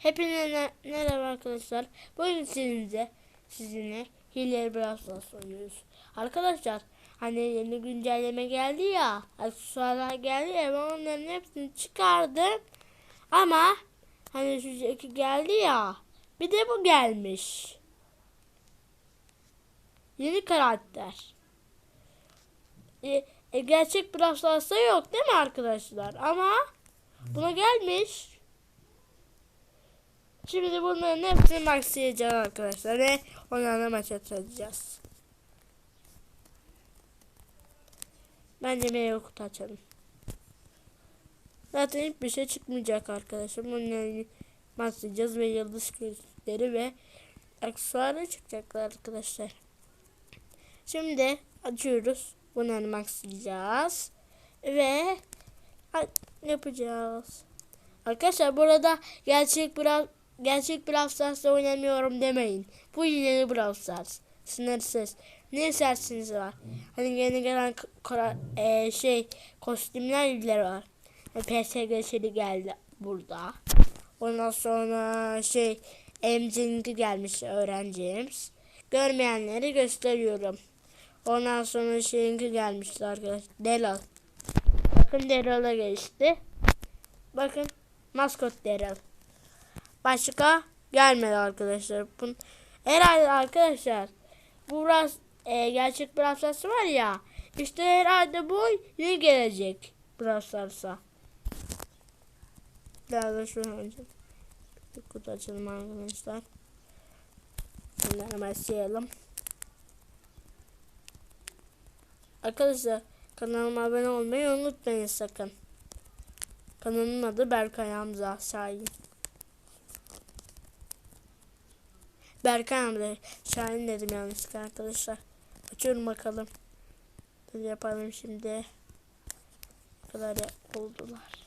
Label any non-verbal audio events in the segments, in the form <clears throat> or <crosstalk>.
Hepinize merhaba arkadaşlar. Bugün sizinle sizinle Hilal Brawl oynuyoruz. Arkadaşlar hani yeni güncelleme geldi ya, aksesuarlar geldi ya ben onların hepsini çıkardım. Ama hani şu iki geldi ya, bir de bu gelmiş. Yeni karakter. E, e, gerçek Brawl yok değil mi arkadaşlar? Ama buna gelmiş. Şimdi bunların hepsini maxlayacağız arkadaşlar ve onlarla maç atacağız. Bence meyve kutu açalım. Zaten hiçbir şey çıkmayacak arkadaşlar. Bunları maxlayacağız ve yıldız gözleri ve aksesuarı çıkacaklar arkadaşlar. Şimdi açıyoruz. Bunları maxlayacağız. Ve yapacağız. Arkadaşlar burada gerçek biraz gerçek Brawl Stars'ta oynamıyorum demeyin. Bu yeni Brawl Stars. Sınırsız. Ne isterseniz var. Hani yeni gelen e, şey kostümler bile var. E, PSG geldi burada. Ondan sonra şey emzinki gelmiş öğrencimiz. Görmeyenleri gösteriyorum. Ondan sonra şeyinki gelmişti arkadaşlar. Delal. Bakın Delal'a geçti. Bakın maskot Daryl. Başka gelmedi arkadaşlar. Bun herhalde arkadaşlar bu biraz e, gerçek Brawl var ya. İşte herhalde bu yeni gelecek Brawl Stars'a. Biraz da şu önce bir kutu açalım arkadaşlar. Bunları başlayalım. Arkadaşlar kanalıma abone olmayı unutmayın sakın. Kanalın adı Berkay Hamza Şahin. Berkay Hamza Şahin dedim yanlışlıkla arkadaşlar. Açıyorum bakalım. Böyle yapalım şimdi. Ne kadar oldular.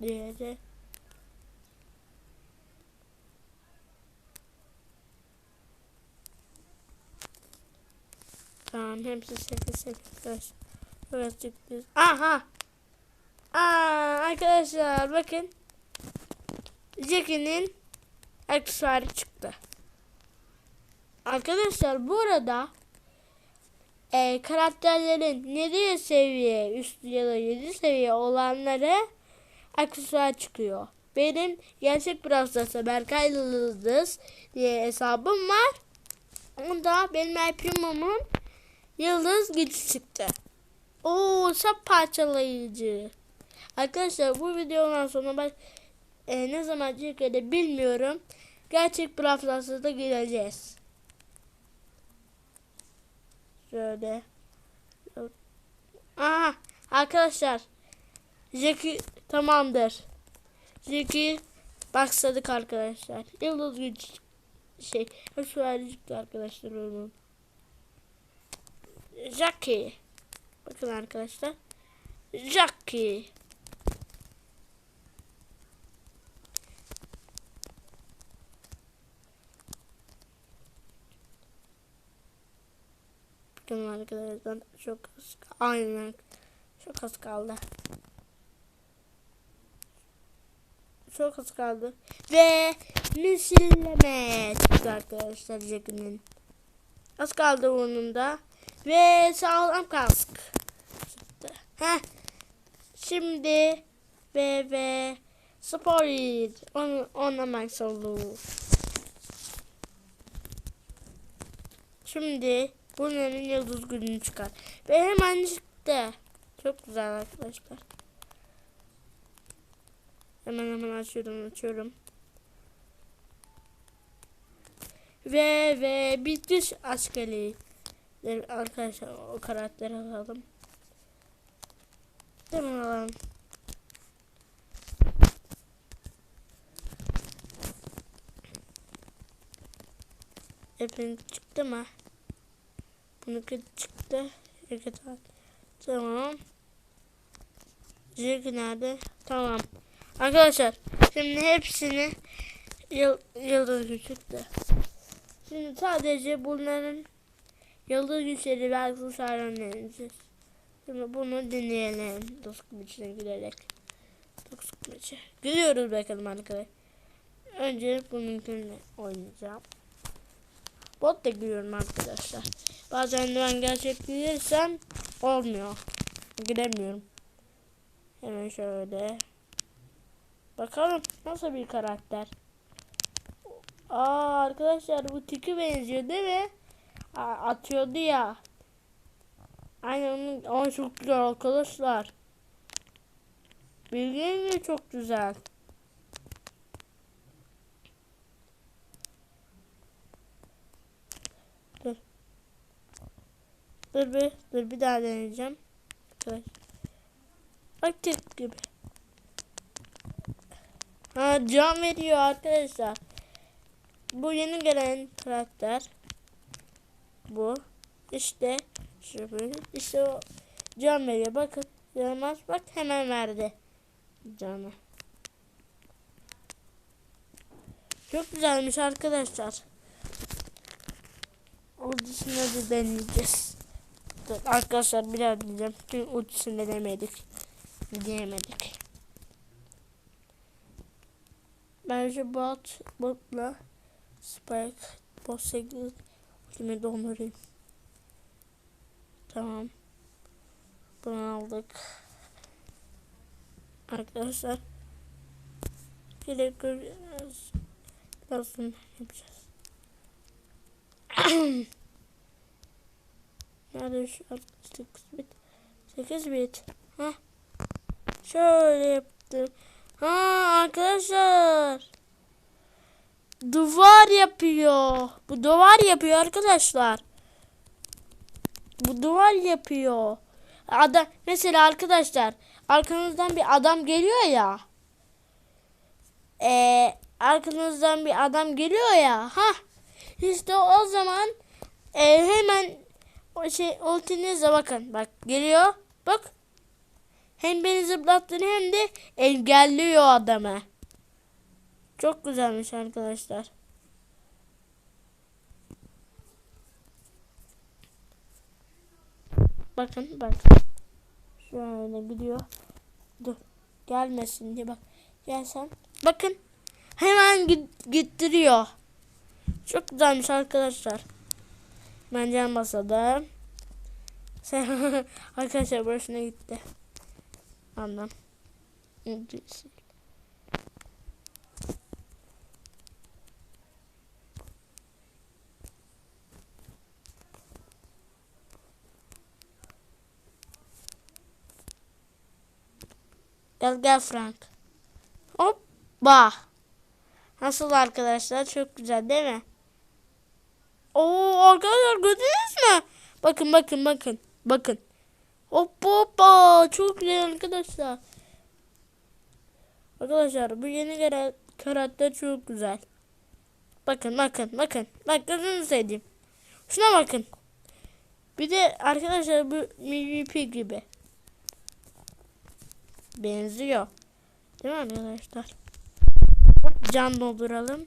Diğeri Tamam hepsi 8 8 Birazcık düz. Aha. Aa, arkadaşlar bakın. Jackie'nin aksesuarı çıktı. Arkadaşlar bu arada e, karakterlerin 7 seviye üstü ya da 7 seviye olanları aksesuar çıkıyor. Benim gerçek Brawl Berkay Yıldız diye hesabım var. Onda benim El Yıldız gücü çıktı. Oo sap parçalayıcı. Arkadaşlar bu videodan sonra ben e, ne zaman çıkıyor bilmiyorum. Gerçek Brawl da gireceğiz. Şöyle. Aha arkadaşlar. Jackie tamamdır. Jackie başladık arkadaşlar. Yıldız gücü şey. Şu arkadaşlar onun. Jackie. Bakın arkadaşlar. Jackie. Bakın arkadaşlar çok az aynen çok az kaldı. Çok az kaldı. Ve misilleme arkadaşlar Jackie'nin. Az kaldı onun da. Ve sağlam kask. Heh. Şimdi ve ve Sporit onu ona max oldu. Şimdi bunların yıldız gününü çıkar. Ve hemen çıktı. Çok güzel arkadaşlar. Hemen hemen açıyorum açıyorum. Ve ve bitiş askeri. Arkadaşlar o karakteri alalım. Hemen alalım. Hepin çıktı mı? Bununki çıktı. İki tane. Tamam. Jig nerede? Tamam. Arkadaşlar şimdi hepsini yıl, yıldız güçlüktü. Şimdi sadece bunların yıldız güçleri ve aksesuarlarını deneyeceğiz. Şimdi bunu deneyelim. Dostluk içine gülerek. Dostluk içi. Gülüyoruz bakalım arkadaşlar. Önce bununkini oynayacağım. Bot da gülüyorum arkadaşlar. Bazen ben gerçek gülürsem olmuyor. Gülemiyorum. Hemen şöyle. Bakalım nasıl bir karakter. Aa arkadaşlar bu tiki benziyor değil mi? Atıyordu ya. Aynen onun çok güzel arkadaşlar. Bilgin de çok güzel. Dur. Dur bir, dur bir daha deneyeceğim. Evet. Bak tek gibi. Ha can veriyor arkadaşlar. Bu yeni gelen karakter. Bu. İşte böyle. İşte o can veriyor. Bakın. Yaramaz. Bak hemen verdi. Canı. Çok güzelmiş arkadaşlar. Ultisini de deneyeceğiz. Arkadaşlar biraz diyeceğim. Çünkü ultisini denemedik. Diyemedik. Ben şu bot, botla Spike bot 8 ultimi dondurayım. Tamam. Bunu aldık. Arkadaşlar. Gerek göreceğiz. Biraz sonra yapacağız. <clears throat> Nerede şu 8 bit? 8 bit. Hah. Şöyle yaptım. Ha arkadaşlar. Duvar yapıyor. Bu duvar yapıyor arkadaşlar. Bu duvar yapıyor. Adam mesela arkadaşlar arkanızdan bir adam geliyor ya. Ee, arkanızdan bir adam geliyor ya. Ha. İşte o zaman e, hemen o şey ultinizle bakın. Bak geliyor. Bak. Hem beni zıplattığını hem de engelliyor adamı. Çok güzelmiş arkadaşlar. Bakın bak. Şöyle gidiyor. Dur. Gelmesin diye bak. Gelsen. Bakın. Hemen git gittiriyor. Çok güzelmiş arkadaşlar. Ben can basadım. Sen <laughs> arkadaşlar başına gitti. Anlam. İngilizce. Gel gel Frank. Hoppa. Nasıl arkadaşlar? Çok güzel değil mi? Oo arkadaşlar gördünüz mü? Bakın bakın bakın. Bakın. Hoppa hoppa. Çok güzel arkadaşlar. Arkadaşlar bu yeni karakter çok güzel. Bakın bakın bakın. Bak gözünü seveyim. Şuna bakın. Bir de arkadaşlar bu MVP gibi. Benziyor. Değil mi arkadaşlar? Can dolduralım.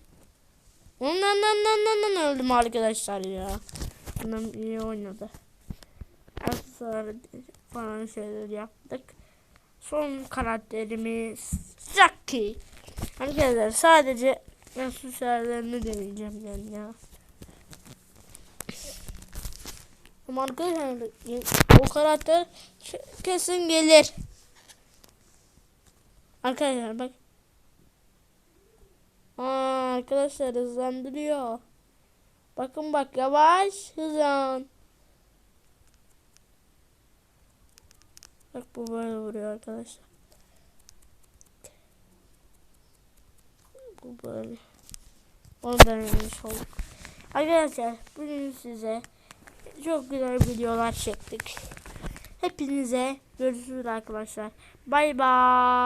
Ondan ondan ondan öldüm arkadaşlar ya. Adam iyi oynadı. Aksesuar falan şeyler yaptık. Son karakterimiz Jackie. Arkadaşlar sadece aksesuarlarını deneyeceğim ben ya. Ama arkadaşlar o karakter kesin gelir. Arkadaşlar bak. Aa, arkadaşlar hızlandırıyor. Bakın bak yavaş hızlan. Bak bu böyle vuruyor arkadaşlar. Bu böyle. Onu denemiş olduk. Arkadaşlar bugün size çok güzel videolar çektik. Hepinize görüşürüz arkadaşlar. Bay bay.